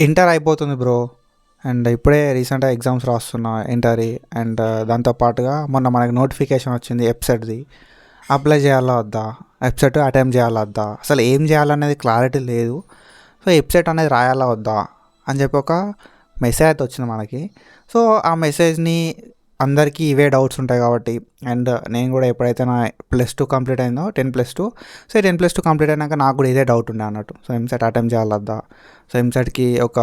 Inter అయిపోతుంది bro. And ఇప్పుడే రీసెంట్గా ఎగ్జామ్స్ రాస్తున్నా ఇంటర్ అండ్ దాంతో పాటుగా మొన్న మనకి నోటిఫికేషన్ వచ్చింది వెబ్సైట్ది. అప్లై చేయాలా వద్దా? వెబ్సైట్ అటెంప్ట్ చేయాలా వద్దా? అసలు ఏం చేయాలనేది క్లారిటీ లేదు. సో వెబ్సైట్ అనేది రాయాలా వద్దా? అని చెప్పి ఒక మెసేజ్ అయితే వచ్చింది మనకి. సో ఆ మెసేజ్ని అందరికీ ఇవే డౌట్స్ ఉంటాయి కాబట్టి. అండ్ నేను కూడా ఎప్పుడైతే నా ప్లస్ టూ కంప్లీట్ అయిందో ten plus two so ten plus two complete అయినాక నాకు కూడా ఇదే డౌట్ ఉండే అన్నట్టు. సో ఎంసెట్ అటెంప్ట్ చేయాలద్దా? సో ఎంసెట్కి ఒక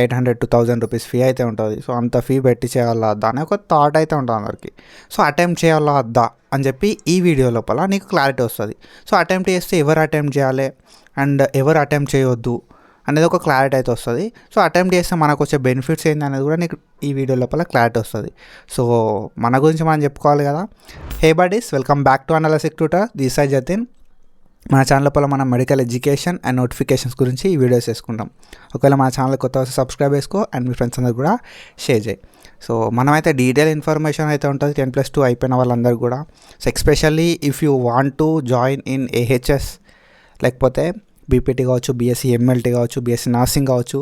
eight hundred two thousand rupees fee అయితే ఉంటుంది. సో అంత ఫీ పెట్టి చేయాలా వద్దా అనే ఒక థాట్ అయితే ఉంటుంది అందరికి. సో అటెంప్ట్ చేయాలా వద్దా అని చెప్పి ఈ వీడియో లోపల నీకు క్లారిటీ వస్తుంది. సో అటెంప్ట్ చేస్తే ఎవరు అటెంప్ట్ చేయాలి? అండ్ ఎవరు అటెంప్ట్ చేయొద్దు? అనేది ఒక క్లారిటీ అయితే వస్తుంది. సో అటెంప్ట్ చేస్తే మనకు వచ్చే బెనిఫిట్స్ ఏంటి అనేది కూడా నీకు ఈ వీడియో లోపల క్లారిటీ వస్తుంది. సో మన గురించి మనం చెప్పుకోవాలి కదా. Hey buddies welcome back to analysis tutor this I Jatin మన ఛానల్ లోపల మనం మెడికల్ ఎడ్యుకేషన్ అండ్ నోటిఫికేషన్స్ గురించి ఈ వీడియోస్ చేసుకుంటాం. ఒకవేళ మన ఛానల్ కొత్త వస్తే సబ్స్క్రైబ్ చేసుకో అండ్ మీ ఫ్రెండ్స్ అందరు కూడా షేర్ చేయి. సో మనమైతే డీటెయిల్ ఇన్ఫర్మేషన్ అయితే ఉంటుంది. టెన్ ప్లస్ టూ అయిపోయిన వాళ్ళందరూ కూడా. So especially if you want to join in AHS లేకపోతే బీపీటీ కావచ్చు బీఎస్సీ ఎంఎల్టీ కావచ్చు బీఎస్సీ నర్సింగ్ కావచ్చు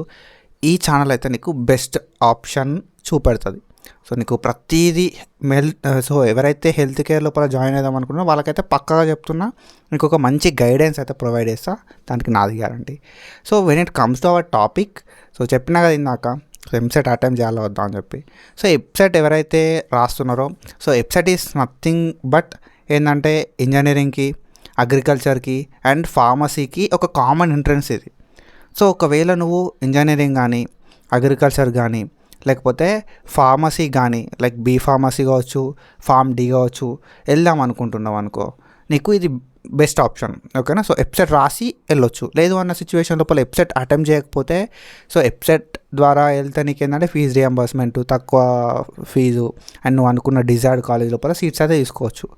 ఈ ఛానల్ అయితే నీకు బెస్ట్ ఆప్షన్ చూపెడుతుంది. సో నీకు ప్రతిదీ మెల్ సో ఎవరైతే హెల్త్ కేర్ లోపల జాయిన్ అవుదాం అనుకున్నారో వాళ్ళకైతే పక్కగా చెప్తున్నా నీకు ఒక మంచి గైడెన్స్ అయితే ప్రొవైడ్ చేస్తా దానికి నాది guarantee so when it comes to our topic so చెప్పినా కదా ఇందాక సో ఎంసెట్ అటెంప్ట్ చేయాలి వద్దా అని చెప్పి. సో వెబ్సైట్ ఎవరైతే రాస్తున్నారో so website is nothing but ఏంటంటే ఇంజనీరింగ్కి అగ్రికల్చర్కి అండ్ ఫార్మసీకి ఒక కామన్ ఎంట్రన్స్ ఇది. సో ఒకవేళ నువ్వు ఇంజనీరింగ్ కానీ అగ్రికల్చర్ కానీ లేకపోతే ఫార్మసీ కానీ లైక్ బీ ఫార్మసీ కావచ్చు ఫార్మ్ డి కావచ్చు వెళ్దాం అనుకుంటున్నావు అనుకో నీకు ఇది బెస్ట్ ఆప్షన్ ఓకేనా సో వెబ్సైట్ రాసి వెళ్ళొచ్చు. లేదు అన్న సిచ్యువేషన్ లోపల వెబ్సైట్ అటెంప్ట్ చేయకపోతే సో వెబ్సైట్ ద్వారా వెళ్తే నీకు ఏంటంటే ఫీజు రియంబర్స్మెంట్ తక్కువ ఫీజు అండ్ నువ్వు అనుకున్న డిజైర్డ్ కాలేజ్ లోపల సీట్స్ అయితే తీసుకోవచ్చు.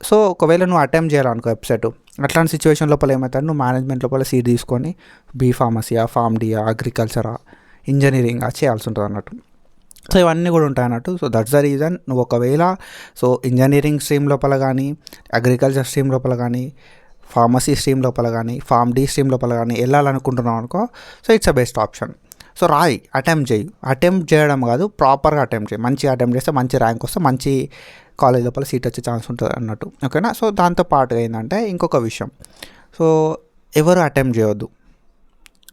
సో ఒకవేళ నువ్వు అటెంప్ట్ చేయాలనుకో వెబ్సైట్ అట్లాంటి సిచ్యువేషన్ లోపల ఏమవుతుంది నువ్వు మేనేజ్మెంట్ లోపల సీట్ తీసుకొని బీ ఫార్మసీయా ఫార్మ్ డియా అగ్రికల్చరా ఇంజనీరింగ్ చేయాల్సి ఉంటుంది అన్నట్టు. సో ఇవన్నీ కూడా ఉంటాయి అన్నట్టు. సో దట్స్ ద రీజన్ నువ్వు ఒకవేళ సో ఇంజనీరింగ్ స్ట్రీమ్ లోపల కానీ అగ్రికల్చర్ స్ట్రీమ్ లోపల కానీ ఫార్మసీ స్ట్రీమ్ లోపల కానీ ఫార్మ్ డి స్ట్రీమ్ లోపల కానీ వెళ్ళాలనుకుంటున్నావు అనుకో so it's a best option so రాయి అటెంప్ట్ చేయి. అటెంప్ట్ చేయడం కాదు ప్రాపర్గా అటెంప్ట్ చేయి. మంచిగా అటెంప్ట్ చేస్తే మంచి ర్యాంక్ వస్తే మంచి కాలేజ్ లోపల సీట్ వచ్చే ఛాన్స్ ఉంటుంది అన్నట్టు. ఓకేనా? సో దాంతో పాటుగా ఏంటంటే ఇంకొక విషయం. సో ఎవరు అటెంప్ట్ చేయొద్దు.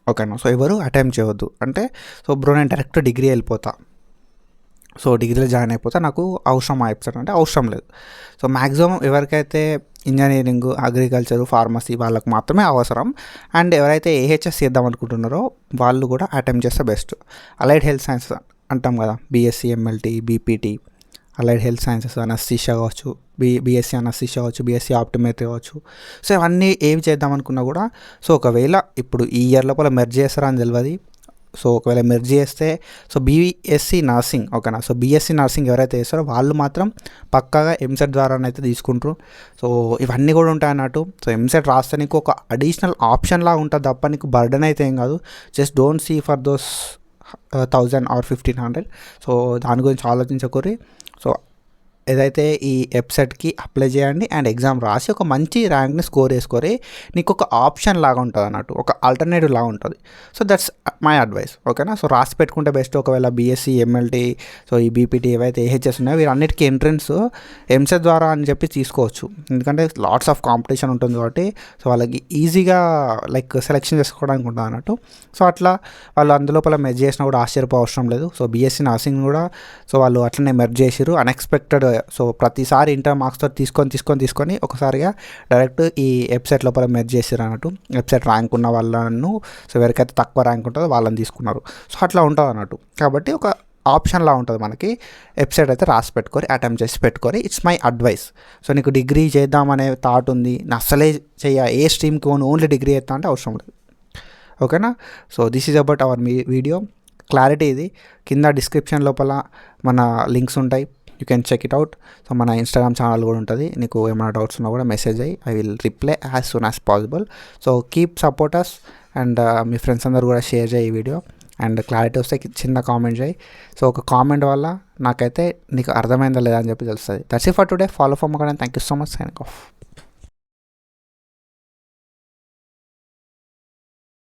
ఓకేనా? సో ఎవరు అటెంప్ట్ చేయొద్దు. అంటే సో బ్రో నేను డైరెక్ట్ డిగ్రీ వెళ్ళిపోతా. సో డిగ్రీలో జాయిన్ అయిపోతే. నాకు అవసరం వెబ్సైట్ అంటే అవసరం లేదు. సో మ్యాక్సిమం ఎవరికైతే ఇంజనీరింగ్ అగ్రికల్చర్ ఫార్మసీ వాళ్ళకు మాత్రమే అవసరం. అండ్ ఎవరైతే ఏహెచ్ఎస్ చేద్దాం అనుకుంటున్నారో వాళ్ళు కూడా అటెంప్ట్ చేస్తే బెస్ట్. అలైడ్ హెల్త్ సైన్స్ అంటాం కదా BSc MLT BPT allied health sciences anaesthesia కావచ్చు బి బీఎస్సీ అనస్థిషా కావచ్చు బీఎస్సీ ఆప్టిమేట్రీ కావచ్చు. సో ఇవన్నీ ఏవి చేద్దాం అనుకున్నా కూడా సో ఒకవేళ ఇప్పుడు ఈ ఇయర్ లోపల మెర్జ్ చేస్తారా అని తెలియదు సో ఒకవేళ మెర్జ్ చేస్తే సో బీఎస్సీ నర్సింగ్ ఓకేనా సో బీఎస్సీ నర్సింగ్ ఎవరైతే చేస్తారో వాళ్ళు మాత్రం పక్కాగా ఎంసెట్ ద్వారానైతే తీసుకుంటారు. సో ఇవన్నీ కూడా ఉంటాయి అన్నట్టు. సో ఎంసెట్ రాస్తే నీకు ఒక అడిషనల్ ఆప్షన్లా ఉంటుంది తప్ప నీకు బర్డన్ అయితే ఏం కాదు. Just don't see for those thousand or fifteen hundred. So దాని గురించి ఆలోచించకూరి. సో ఏదైతే ఈ వెబ్సైట్కి అప్లై చేయండి. అండ్ ఎగ్జామ్ రాసి ఒక మంచి ర్యాంక్ని స్కోర్ చేసుకొని నీకు ఒక ఆప్షన్ లాగా ఉంటుంది అన్నట్టు. ఒక ఆల్టర్నేటివ్ లాగా ఉంటుంది. So that's my advice. ఓకేనా? సో రాసి పెట్టుకుంటే బెస్ట్. ఒకవేళ బీఎస్సీ ఎంఎల్టీ సో ఈ బీపీటీ ఏవైతే ఏహెచ్ఎస్ ఉన్నాయో వీరన్నిటికీ ఎంట్రన్స్ ఎంసెట్ ద్వారా అని చెప్పి తీసుకోవచ్చు. ఎందుకంటే లాట్స్ ఆఫ్ కాంపిటీషన్ ఉంటుంది కాబట్టి. సో వాళ్ళకి ఈజీగా లైక్ సెలెక్షన్ చేసుకోవడానికి ఉంటుంది అన్నట్టు. సో అట్లా వాళ్ళు అందులోపల మెర్జ్ చేసినా కూడా ఆశ్చర్యపో అవసరం లేదు. సో బీఎస్సీ నర్సింగ్ కూడా సో వాళ్ళు అట్లనే మెర్జ్ చేసిరు అన్ఎక్స్పెక్టెడ్ సో ప్రతిసారి ఇంటర్ మార్క్స్తో తీసుకొని తీసుకొని తీసుకొని ఒకసారిగా డైరెక్ట్ ఈ వెబ్సైట్ లోపల మెర్జ్ చేసారు అన్నట్టు. వెబ్సైట్ ర్యాంక్ ఉన్న వాళ్ళను సో ఎవరికైతే తక్కువ ర్యాంక్ ఉంటుందో వాళ్ళని తీసుకున్నారు. సో అట్లా ఉంటుంది అన్నట్టు. కాబట్టి ఒక ఆప్షన్లా ఉంటుంది మనకి. వెబ్సైట్ అయితే రాసి పెట్టుకొని అటెంప్ట్ చేసి పెట్టుకొని ఇట్స్ మై అడ్వైస్. సో నీకు డిగ్రీ చేద్దామనే థాట్ ఉంది. అసలే చేయ ఏ స్ట్రీమ్కి ఓన్ ఓన్లీ డిగ్రీ చేస్తా అంటే అవసరం లేదు. ఓకేనా? So this is about our me video. Clarity ఇది. కింద డిస్క్రిప్షన్ లోపల మన లింక్స్ ఉంటాయి. You can check it out so మన ఇన్స్టాగ్రామ్ ఛానల్ కూడా ఉంటుంది. నీకు ఏమైనా డౌట్స్ ఉన్నా కూడా మెసేజ్ అయ్యి I will reply as soon as possible so keep supporters and me friends అందరు కూడా షేర్ చేయి ఈ వీడియో అండ్ క్లారిటీ వస్తే చిన్న కామెంట్ చేయి. సో ఒక కామెంట్ వల్ల నాకైతే నీకు అర్థమైందా లేదా అని చెప్పి తెలుస్తుంది. That's for today follow for అక్కడ thank you so much sign off